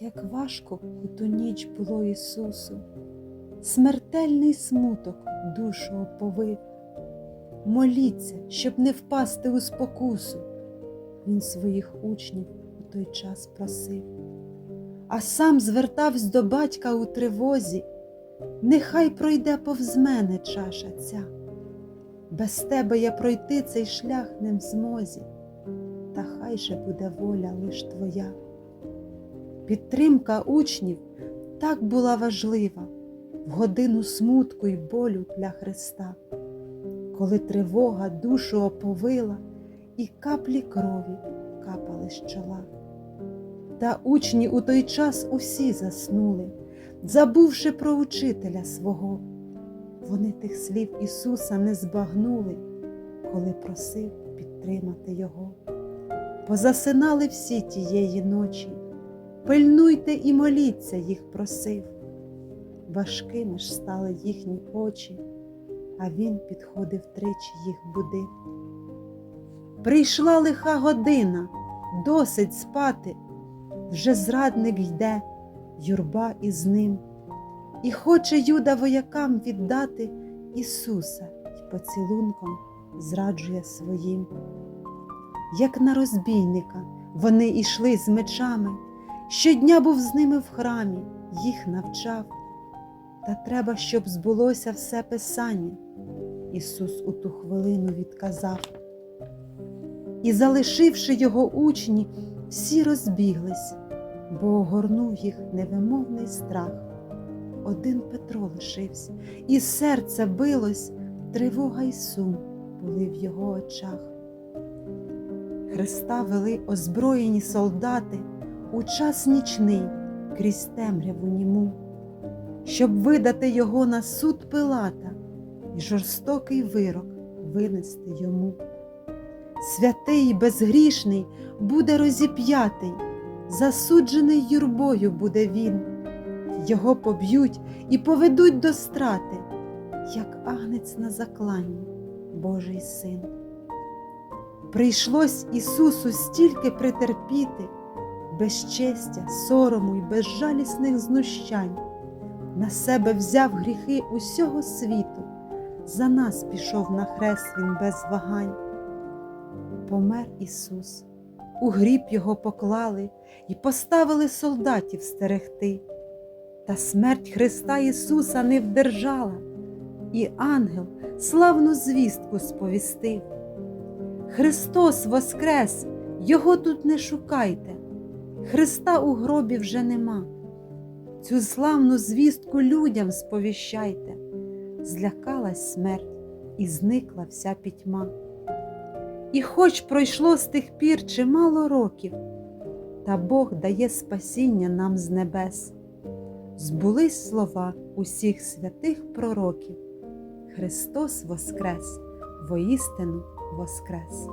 Як важко у ту ніч було Ісусу, смертельний смуток душу оповив. Моліться, щоб не впасти у спокусу. Він своїх учнів у той час просив, а сам звертався до батька у тривозі, нехай пройде повз мене чаша ця. Без тебе я пройти цей шлях не в змозі, та хай же буде воля лиш твоя. Підтримка учнів так була важлива в годину смутку й болю для Христа, коли тривога душу оповила і каплі крові капали з чола. Та учні у той час усі заснули, забувши про учителя свого. Вони тих слів Ісуса не збагнули, коли просив підтримати Його. Позасинали всі тієї ночі, пильнуйте і моліться, їх просив. Важкими ж стали їхні очі, а він підходив тричі їх будив. Прийшла лиха година, досить спати, вже зрадник йде, юрба із ним, і хоче Юда воякам віддати Ісуса й поцілунком зраджує своїм. Як на розбійника вони йшли з мечами, щодня був з ними в храмі, їх навчав. Та треба, щоб збулося все Писання. Ісус у ту хвилину відказав. І, залишивши його учні, всі розбіглись, бо огорнув їх невимовний страх. Один Петро лишився, і серце билось, тривога й сум були в його очах. Христа вели озброєні солдати у час нічний крізь темряву німу, щоб видати його на суд Пилата і жорстокий вирок винести йому. Святий і безгрішний буде розіп'ятий, засуджений юрбою буде він. Його поб'ють і поведуть до страти, як агнець на закланні, Божий син. Прийшлось Ісусу стільки претерпіти, безчестя, сорому й безжалісних знущань, на себе взяв гріхи усього світу, за нас пішов на хрест Він без вагань. Помер Ісус, у гріб його поклали і поставили солдатів стерегти. Та смерть Христа Ісуса не вдержала, і ангел славну звістку сповістив. Христос воскрес, Його тут не шукайте, Христа у гробі вже нема. Цю славну звістку людям сповіщайте, злякалась смерть і зникла вся пітьма. І хоч пройшло з тих пір чимало років, та Бог дає спасіння нам з небес. Збулись слова усіх святих пророків. Христос воскрес, воістину воскрес.